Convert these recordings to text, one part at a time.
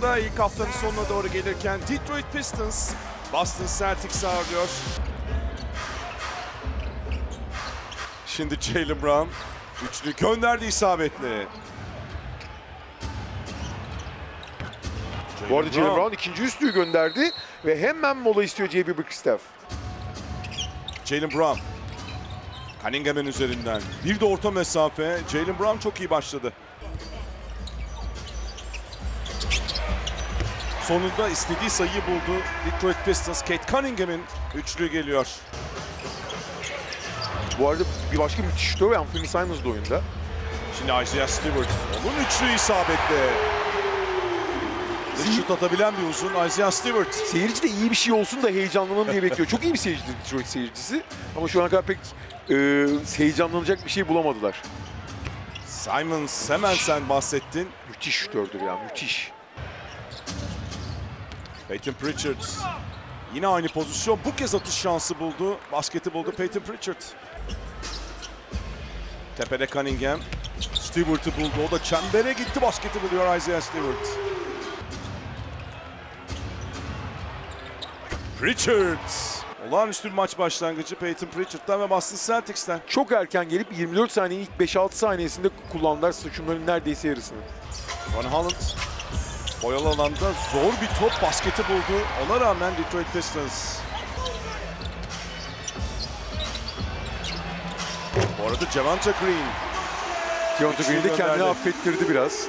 sonunda ilk haftanın sonuna doğru gelirken Detroit Pistons Boston Celtics ağırlıyor. Şimdi Jalen Brown üçlü gönderdi isabetli. Bu arada Jalen Brown ikinci üstlüğü gönderdi ve hemen mola istiyor JB Bickerstaff. Jalen Brown. Cunningham'ın üzerinden. Bir de orta mesafe. Jalen Brown çok iyi başladı. Sonunda istediği sayıyı buldu. Detroit Pistons, Kate Cunningham'ın üçlü geliyor. Bu arada bir başka müthiş şutör Anthony Simons da oyunda. Şimdi Isaiah Stewart. Onun üçlü isabetli. Şut atabilen bir uzun Isaiah Stewart. Seyirci de iyi bir şey olsun da heyecanlanalım diye bekliyor. Çok iyi bir seyirci Detroit seyircisi. Ama şu ana kadar pek e, heyecanlanacak bir şey bulamadılar. Simons hemen sen bahsettin. Müthiş şutördür ya, müthiş. Peyton Pritchard. Yine aynı pozisyon. Bu kez atış şansı buldu. Basketi buldu Peyton Pritchard. Tepede Cunningham. Stewart'ı buldu. O da çembere gitti. Basketi buluyor Isaiah Stewart. Pritchard. Olağanüstü bir maç başlangıcı Peyton Pritchard'dan ve Boston Celtics'ten. Çok erken gelip 24 saniyenin ilk 5-6 saniyesinde kullandılar şunların neredeyse yarısını. Van Holland boyalı alanda zor bir top basketi buldu. Ona rağmen Detroit Pistons. Bu arada Javante Green. Keontae Green de kendini affettirdi biraz.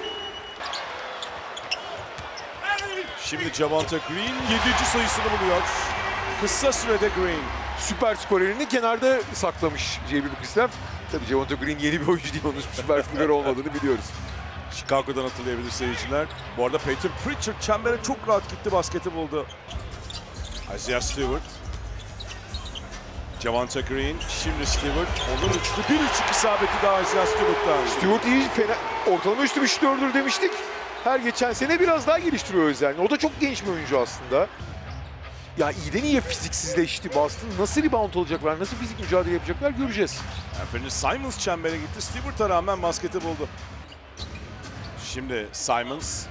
Şimdi Javante Green 7. sayısını buluyor. Kısa sürede Green. Süper skorlerini kenarda saklamış JB Bickerstaff. Tabii Javonte Green yeni bir oyuncu değil, onun süper skorer olmadığını biliyoruz. Chicago'dan hatırlayabilir seyirciler. Bu arada Peyton Pritchard çembere çok rahat gitti basketi buldu. Isaiah Stewart. Javante Green. Şimdi Stewart. Onun üçlü. Bir üçlük isabeti daha Isaiah Stewart'tan. Stewart iyi, fena, ortalama üstü bir şutördür demiştik. Her geçen sene biraz daha geliştiriyor özelliğini. O da çok genç bir oyuncu aslında. Ya iyiden iyiye fiziksizleşti Boston. Nasıl rebound olacaklar, nasıl fizik mücadele yapacaklar göreceğiz. Anthony Simons çembere gitti. Stewart'a rağmen basketi buldu. Şimdi Simons.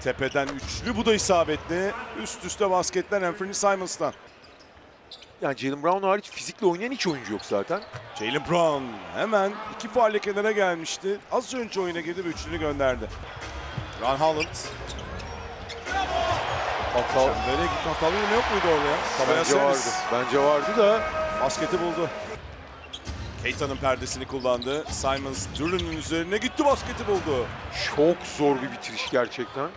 Tepeden üçlü. Bu da isabetli. Üst üste basketler Anthony Simons'tan. Yani Jalen Brown hariç fizikle oynayan hiç oyuncu yok zaten. Jalen Brown hemen iki faulle kenara gelmişti. Az önce oyuna girdi ve üçlünü gönderdi. Ron Holland. Hata Çembere gitti. Hatalı yok muydu orada ya? Bence vardı. Bence vardı da Basketi buldu. Keita'nın perdesini kullandı. Simons Duran'ın üzerine gitti basketi buldu. çok zor bir bitiriş gerçekten.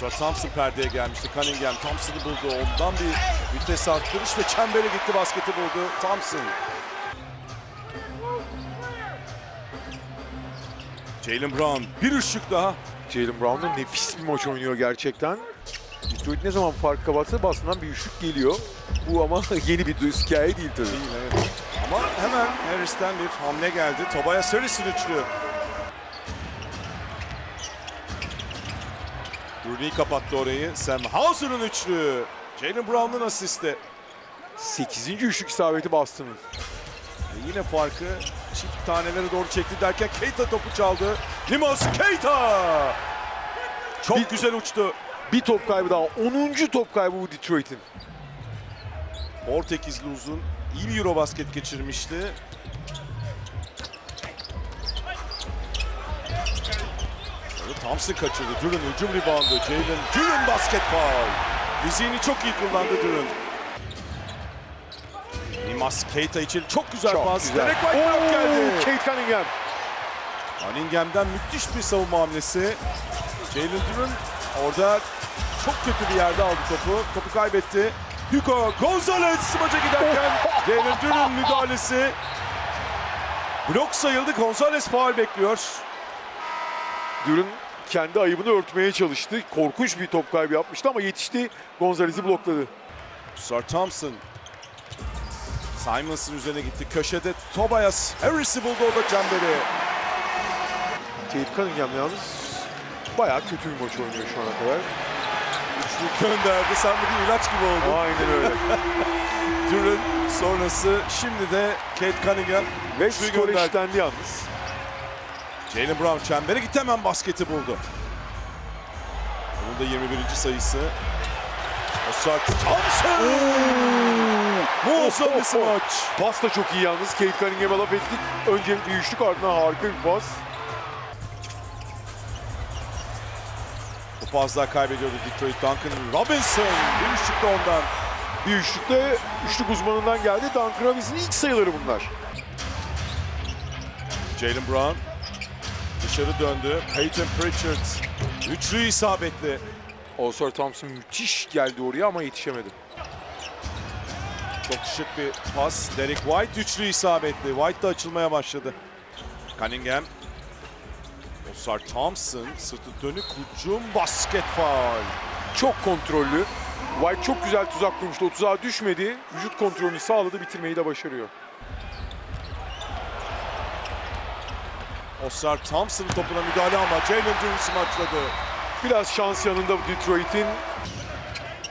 Sonra Thompson perdeye gelmişti. Cunningham Thompson'ı buldu. Ondan bir vites arttırış ve çembere gitti basketi buldu. Thompson. Jalen Brown bir üçlük daha. Jalen Brown da nefis bir maç oynuyor gerçekten. Detroit ne zaman fark kapatsa Boston'dan bir üçlük geliyor. Bu ama yeni bir hikaye değil tabii. Değil, evet. Ama hemen Harris'ten bir hamle geldi. Tobias Harris'in üçlü. Rooney kapattı orayı. Sam Hauser'ın üçlü. Jalen Brown'un asisti. 8. üçlük isabeti Boston'ın. Ve yine farkı çift tanelere doğru çekti derken Keita topu çaldı. Limos Keita! Çok Bir- güzel uçtu. Bir top kaybı daha. 10. top kaybı bu Detroit'in. Portekizli uzun iyi bir Eurobasket geçirmişti. Thompson kaçırdı. Duran hücum reboundu. Jalen Duran basket foul. Fiziğini çok iyi kullandı Duran. Nimas Keita için çok güzel Çok pas. güzel. Derek White geldi. Kate Cunningham. Cunningham'den müthiş bir savunma hamlesi. Jalen Duran orada çok kötü bir yerde aldı topu. Topu kaybetti. Hugo Gonzalez maça giderken Duran müdahalesi. Blok sayıldı. Gonzalez faul bekliyor. Duran kendi ayıbını örtmeye çalıştı. Korkunç bir top kaybı yapmıştı ama yetişti. Gonzalez'i blokladı. Sir Thompson. Simons'ın üzerine gitti. Köşede Tobias Harris'i buldu o da çemberi. Kate Cunningham yalnız bayağı kötü bir maç oynuyor şu ana kadar. Üçlü gönderdi. Sen bir ilaç gibi oldu. Aynen öyle. Duran sonrası şimdi de Kate Cunningham Ve skor eşitlendi yalnız. Jalen Brown çembere gitti hemen basketi buldu. Onun da 21. sayısı. Osart Thompson! Muazzam bir smaç. Pas da çok iyi yalnız. Kate Cunningham'a laf ettik. Önce bir üçlük ardından harika bir pas. Bu pas daha kaybediyordu Detroit Duncan. Robinson bir üçlük de ondan. Bir üçlük de üçlük uzmanından geldi. Duncan Robinson'ın ilk sayıları bunlar. Jalen Brown dışarı döndü. Peyton Pritchard üçlü isabetli. Oscar Thompson müthiş geldi oraya ama yetişemedi. Çok şık bir pas. Derek White üçlü isabetli. White da açılmaya başladı. Cunningham. Osar Thompson sırtı dönük hücum basket faul. Çok kontrollü. White çok güzel tuzak kurmuştu. O tuzağa düşmedi. Vücut kontrolünü sağladı. Bitirmeyi de başarıyor. Osar Thompson'ın topuna müdahale ama Jalen Duran smaçladı. Biraz şans yanında Detroit'in.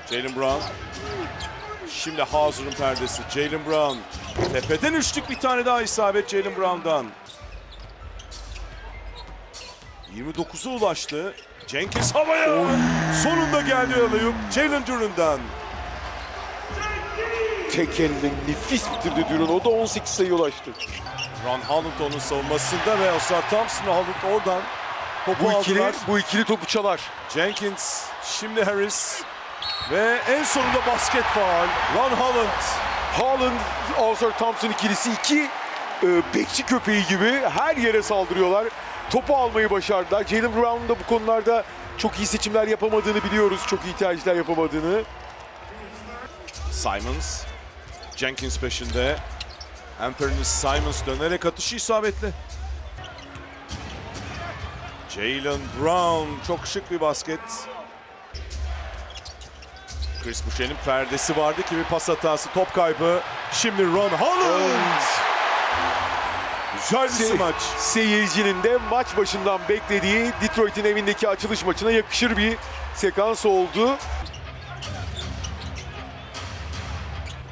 Jalen Brown. Şimdi Hauser'ın perdesi. Jalen Brown. Tepeden üçlük bir tane daha isabet Jalen Brown'dan. 29'a ulaştı. Jenkins havaya. Sonunda geldi alayım. Jalen Duran'dan. Tek elle nefis bitirdi Duran. O da 18 sayı ulaştı. Ron Holland onun savunmasında ve Osar Thompson'la Holland oradan topu Bu ikili, aldılar. bu ikili topu çalar. Jenkins, şimdi Harris ve en sonunda basket faul. Ron Holland. Haaland, Oscar Thompson ikilisi iki e, bekçi köpeği gibi her yere saldırıyorlar. Topu almayı başardılar. Jalen Brown'un da bu konularda çok iyi seçimler yapamadığını biliyoruz. Çok iyi tercihler yapamadığını. Simons. Jenkins peşinde. Anthony Simons dönerek atışı isabetli. Jalen Brown çok şık bir basket. Chris Boucher'in perdesi vardı ki bir pas hatası, top kaybı. Şimdi Ron Holland. Güzel bir Se- smaç. Seyircinin de maç başından beklediği Detroit'in evindeki açılış maçına yakışır bir sekans oldu.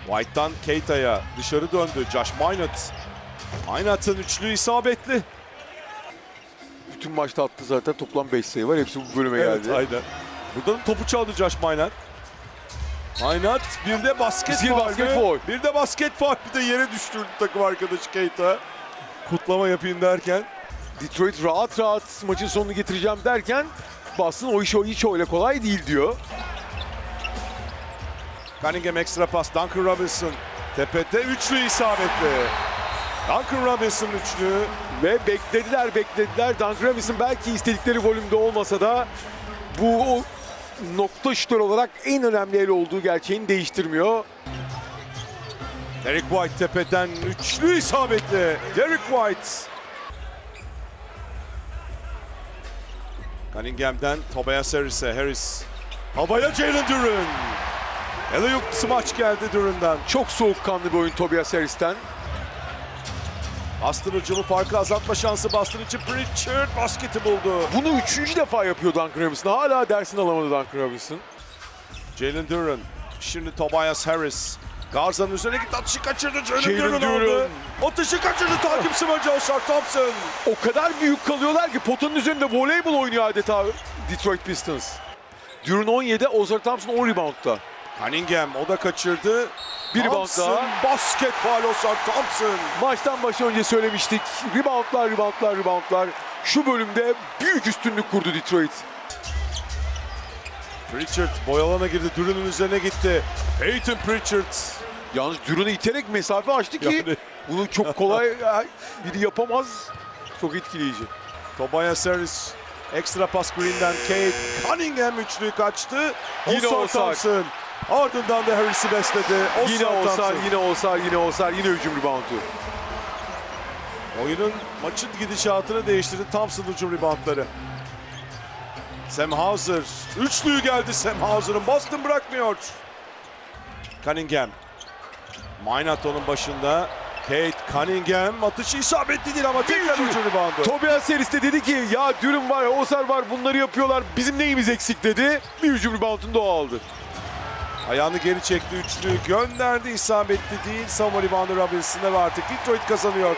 White'tan Keita'ya dışarı döndü. Josh Minot. Minot'ın üçlü isabetli. Bütün maçta attı zaten toplam 5 sayı var. Hepsi bu bölüme Evet, geldi. aynen. Burada da topu çaldı Josh Minot. Minot bir de basket Bir basket faul. Bir de basket faul. Bir de yere düştürdü takım arkadaşı Keita. Kutlama yapayım derken. Detroit rahat rahat maçın sonunu getireceğim derken Boston o iş o hiç öyle kolay değil diyor. Cunningham ekstra pas. Duncan Robinson. Tepede üçlü isabetli. Duncan Robinson üçlü. Ve beklediler beklediler. Duncan Robinson belki istedikleri volümde olmasa da bu nokta şutör olarak en önemli el olduğu gerçeğini değiştirmiyor. Derek White tepeden üçlü isabetli. Derek White. Cunningham'den Tobias Harris'e. Harris. Havaya Jalen Duran. Elliot smaç geldi Duran'dan. Çok soğukkanlı bir oyun Tobias Harris'ten. Hücumu farkı azaltma şansı için Pritchard basketi buldu. Bunu üçüncü defa yapıyor Duncan Robinson. Hala dersini alamadı Duncan Robinson. Jalen Duran. Şimdi Tobias Harris. Garza'nın üzerine gitti atışı kaçırdı. Jalen, Duran. Atışı kaçırdı takip smacı Osar Thompson. O kadar büyük kalıyorlar ki potanın üzerinde voleybol oynuyor adeta Detroit Pistons. Duran 17, Ozar Thompson 10 reboundda. Cunningham o da kaçırdı. Bir rebound daha. Basket faal Osar Thompson. Maçtan başa önce söylemiştik. Reboundlar, reboundlar, reboundlar. Şu bölümde büyük üstünlük kurdu Detroit. Pritchard boyalana girdi. Duran'ın üzerine gitti. Peyton Pritchard. Yalnız Duran'ı iterek mesafe açtı ki Yani- bunu çok kolay biri yapamaz. Çok etkileyici. Tobias Harris. Ekstra pas Green'den Kate. Cunningham üçlüyü kaçtı. Yine Osar. Thompson. Ardından da Harris'i besledi. Osar Yine Osar, yine Osar, yine Osar, yine hücum reboundu. Oyunun maçın gidişatını değiştirdi Thompson hücum reboundları. Sam Hauser. Üçlüyü geldi Sam Hauser'ın. Boston bırakmıyor. Cunningham. Minot onun başında. Kate Cunningham atışı isabetli değil ama tekrar hücum reboundu. Tobias Harris de dedi ki ya Duran var, Osar var bunları yapıyorlar. Bizim neyimiz eksik dedi. Bir hücum reboundunu da o aldı. Ayağını geri çekti üçlüyü gönderdi isabetli değil. Savunma reboundu Robinson'da ve artık Detroit kazanıyor.